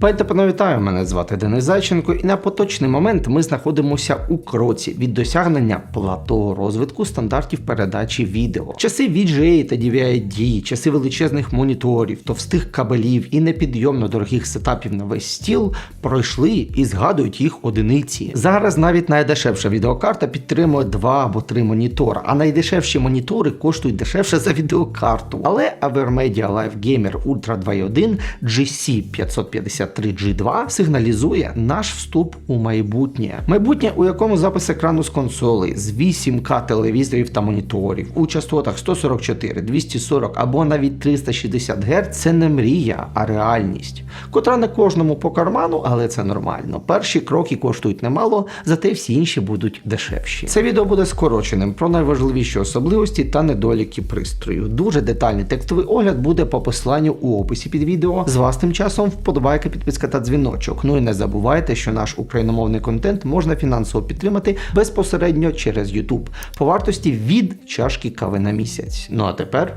Пані та мене звати Денис Зайченко, і на поточний момент ми знаходимося у кроці від досягнення платого розвитку стандартів передачі відео. Часи VGA та DVI-D, часи величезних моніторів, товстих кабелів і непідйомно дорогих сетапів на весь стіл пройшли і згадують їх одиниці. Зараз навіть найдешевша відеокарта підтримує два або три монітори, а найдешевші монітори коштують дешевше за відеокарту. Але Avermedia Live Gamer Ultra 2.1 GC553G2 сигналізує наш вступ у майбутнє. Майбутнє, у якому запис екрану з консолей з 8К телевізорів та моніторів у частотах 144, 240 або навіть 360 Гц це не мрія, а реальність, котра не кожному по карману, але це нормально. Перші кроки коштують немало, зате всі інші будуть дешевші. Це відео буде скороченим про найважливіші особливості та недоліки пристрою. Дуже детальний текстовий огляд буде по посиланню у описі під відео. З вас тим часом вподобайка, підписка та дзвіночок. Ну і не забувайте, що наш україномовний контент можна фінансово підтримати безпосередньо через YouTube по вартості від чашки кави на місяць. Ну а тепер.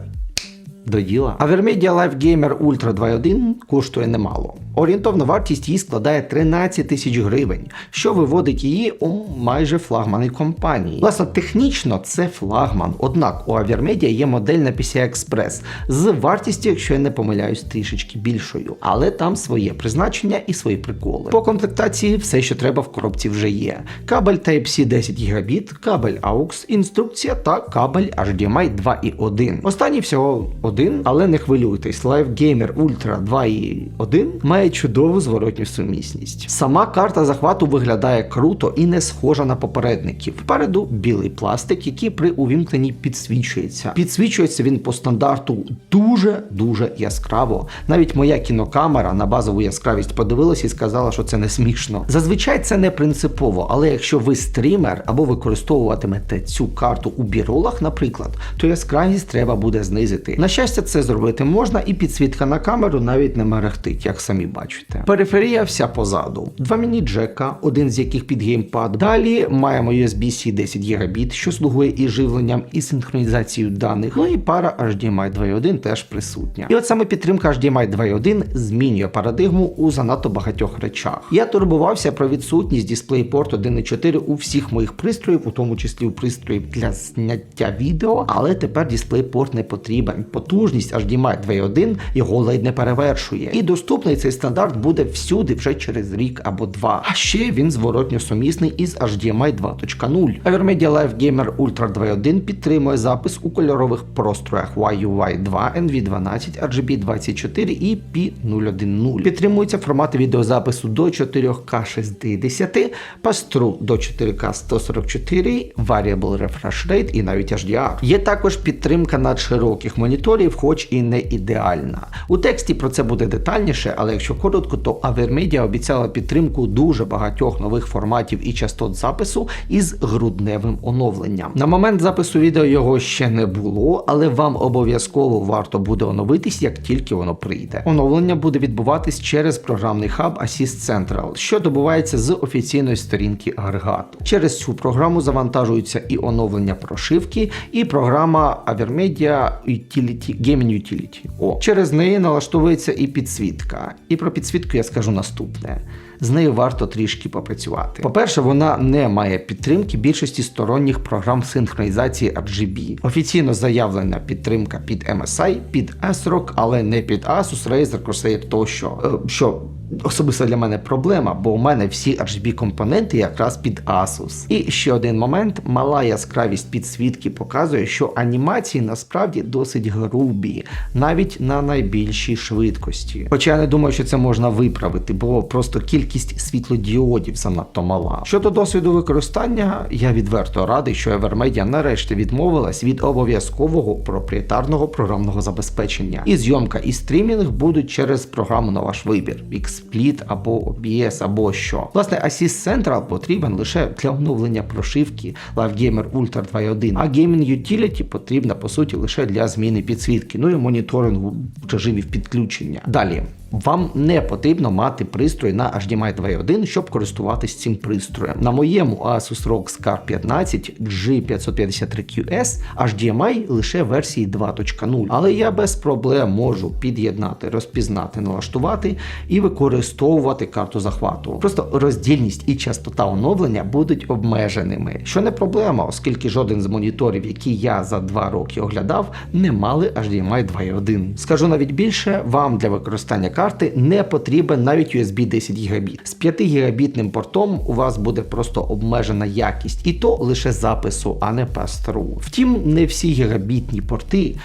До діла. Avermedia Live Gamer Ultra 2.1 коштує немало. Орієнтовна вартість її складає 13 тисяч гривень, що виводить її у майже флагмани компанії. Власне, технічно це флагман, однак у Avermedia є модель на PCI Express з вартістю, якщо я не помиляюсь, трішечки більшою. Але там своє призначення і свої приколи. По комплектації все, що треба в коробці вже є. Кабель Type-C 10 Гбіт, кабель AUX, інструкція та кабель HDMI 2.1. Останній всього один, але не хвилюйтесь, Live Gamer Ultra 2.1 має чудову зворотню сумісність. Сама карта захвату виглядає круто і не схожа на попередників. Впереду білий пластик, який при увімкненні підсвічується. Підсвічується він по стандарту дуже дуже яскраво. Навіть моя кінокамера на базову яскравість подивилась і сказала, що це не смішно. Зазвичай це не принципово, але якщо ви стрімер або використовуватимете цю карту у біролах, наприклад, то яскравість треба буде знизити. На щастя, це зробити можна, і підсвітка на камеру навіть не мерехтить, як самі бачите. Периферія вся позаду. Два міні-джека, один з яких під геймпад. Далі маємо USB-C 10 Гбіт, що слугує і живленням, і синхронізацією даних. Ну і пара HDMI 2.1 теж присутня. І от саме підтримка HDMI 2.1 змінює парадигму у занадто багатьох речах. Я турбувався про відсутність DisplayPort 1.4 у всіх моїх пристроїв, у тому числі у пристроїв для зняття відео, але тепер DisplayPort не потрібен. Потужність HDMI 2.1 його ледь не перевершує. І доступний цей стандарт буде всюди вже через рік або два. А ще він зворотньо сумісний із HDMI 2.0. Avermedia Live Gamer Ultra 2.1 підтримує запис у кольорових простроях YUY 2, NV12, RGB 24 і P010. Підтримуються формати відеозапису до 4К 60, пастру до 4К 144, Variable Refresh Rate і навіть HDR. Є також підтримка надшироких моніторів, хоч і не ідеальна. У тексті про це буде детальніше, але якщо коротко, то Avermedia обіцяла підтримку дуже багатьох нових форматів і частот запису із грудневим оновленням. На момент запису відео його ще не було, але вам обов'язково варто буде оновитись, як тільки воно прийде. Оновлення буде відбуватись через програмний хаб Assist Central, що добувається з офіційної сторінки агрегату. Через цю програму завантажуються і оновлення прошивки, і програма Avermedia Utility Gaming Utility. О, через неї налаштовується і підсвітка. І про підсвітку я скажу наступне. З нею варто трішки попрацювати. По-перше, вона не має підтримки більшості сторонніх програм синхронізації RGB. Офіційно заявлена підтримка під MSI, під ASRock, але не під Asus, Razer, Corsair тощо. Е, Що особисто для мене проблема, бо у мене всі RGB компоненти якраз під Asus. І ще один момент: мала яскравість підсвітки показує, що анімації насправді досить грубі, навіть на найбільшій швидкості. Хоча я не думаю, що це можна виправити, бо просто кількість світлодіодів занадто мала. Щодо досвіду використання, я відверто радий, що Evermedia нарешті відмовилась від обов'язкового проприєтарного програмного забезпечення. І зйомка і стрімінг будуть через програму на ваш вибір. XSplit або OBS, або що. Власне, Assist Central потрібен лише для оновлення прошивки LiveGamer Ultra 2.1, а Gaming Utility потрібна по суті лише для зміни підсвітки, ну і моніторингу режимів підключення. Далі. Вам не потрібно мати пристрой на HDMI 2.1, щоб користуватись цим пристроєм. На моєму Asus ROG Scar 15 G553QS HDMI лише версії 2.0, але я без проблем можу під'єднати, розпізнати, налаштувати і використовувати карту захвату. Просто роздільність і частота оновлення будуть обмеженими, що не проблема, оскільки жоден з моніторів, які я за два роки оглядав, не мали HDMI 2.1. Скажу навіть більше, вам для використання карти не потрібен навіть USB 10 ГБ. З 5 гігабітним портом у вас буде просто обмежена якість, і то лише запису, а не пастеру. Втім, не всі гігабітні порти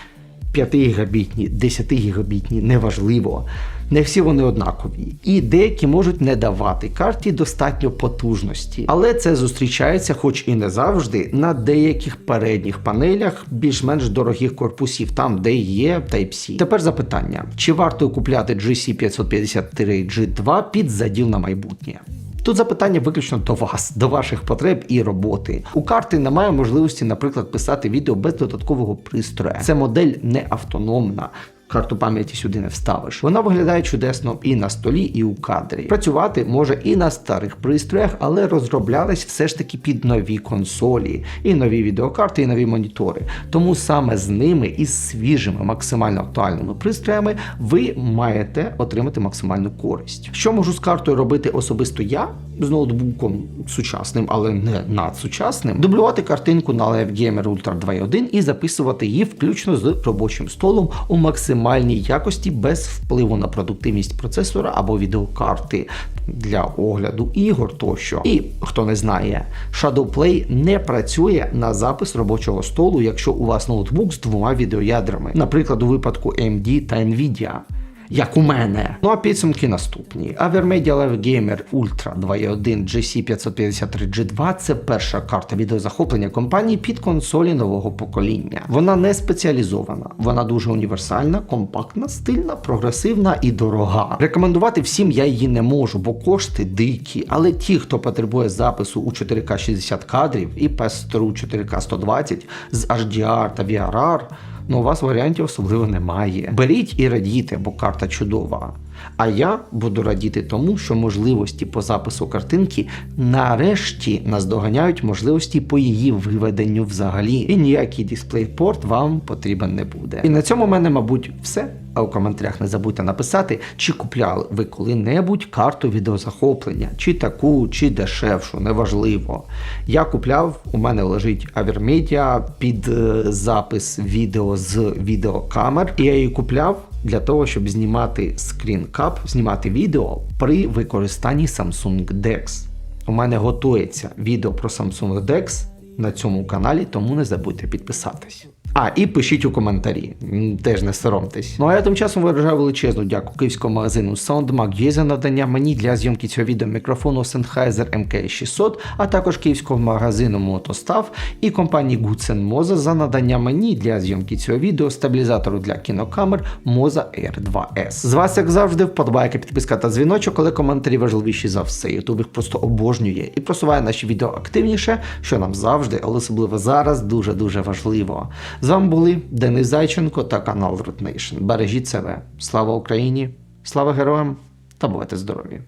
5 гігабітні, 10 гігабітні, неважливо. Не всі вони однакові, і деякі можуть не давати карті достатньо потужності, але це зустрічається, хоч і не завжди, на деяких передніх панелях більш-менш дорогих корпусів, там де є Type-C. Тепер запитання: чи варто купляти GC553 G2 під заділ на майбутнє? Тут запитання виключно до вас, до ваших потреб і роботи. У карти немає можливості, наприклад, писати відео без додаткового пристроя. Це модель не автономна. Карту пам'яті сюди не вставиш. Вона виглядає чудесно і на столі, і у кадрі. Працювати може і на старих пристроях, але розроблялась все ж таки під нові консолі, і нові відеокарти, і нові монітори. Тому саме з ними і з свіжими, максимально актуальними пристроями ви маєте отримати максимальну користь. Що можу з картою робити особисто я з ноутбуком сучасним, але не надсучасним, дублювати картинку на Live Gamer Ultra 2.1 і записувати її включно з робочим столом у максимальній якості без впливу на продуктивність процесора або відеокарти для огляду ігор тощо. І хто не знає, Shadowplay не працює на запис робочого столу, якщо у вас ноутбук з двома відеоядрами, наприклад, у випадку AMD та Nvidia як у мене. Ну а підсумки наступні. Avermedia Gamer Ultra 2.1 GC553G2 це перша карта відеозахоплення компанії під консолі нового покоління. Вона не спеціалізована, вона дуже універсальна, компактна, стильна, прогресивна і дорога. Рекомендувати всім я її не можу, бо кошти дикі. Але ті, хто потребує запису у 4К 60 кадрів і пестру 4К 120 з HDR та VRR, ну у вас варіантів особливо немає. Беріть і радійте, бо карта чудова. А я буду радіти тому, що можливості по запису картинки нарешті наздоганяють можливості по її виведенню взагалі. І ніякий дисплейпорт вам потрібен не буде. І на цьому в мене, мабуть, все. А у коментарях не забудьте написати, чи купляли ви коли-небудь карту відеозахоплення, чи таку, чи дешевшу, неважливо. Я купляв, у мене лежить Avermedia під е, запис відео з відеокамер, і я її купляв для того, щоб знімати скрінкап, знімати відео при використанні Samsung DeX. У мене готується відео про Samsung DeX на цьому каналі, тому не забудьте підписатись. А, і пишіть у коментарі, теж не соромтесь. Ну а я тим часом виражаю величезну дяку київському магазину SoundMag за надання мені для зйомки цього відео мікрофону Sennheiser MK600, а також київського магазину Мотостав і компанії Moza за надання мені для зйомки цього відео стабілізатору для кінокамер Moza Air 2S. З вас, як завжди, вподобайка, підписка та дзвіночок, але коментарі важливіші за все. Ютуб їх просто обожнює і просуває наші відео активніше, що нам завжди, але особливо зараз, дуже-дуже важливо. З вами були Денис Зайченко та канал Nation. Бережіть себе. Слава Україні! Слава героям та бувайте здорові!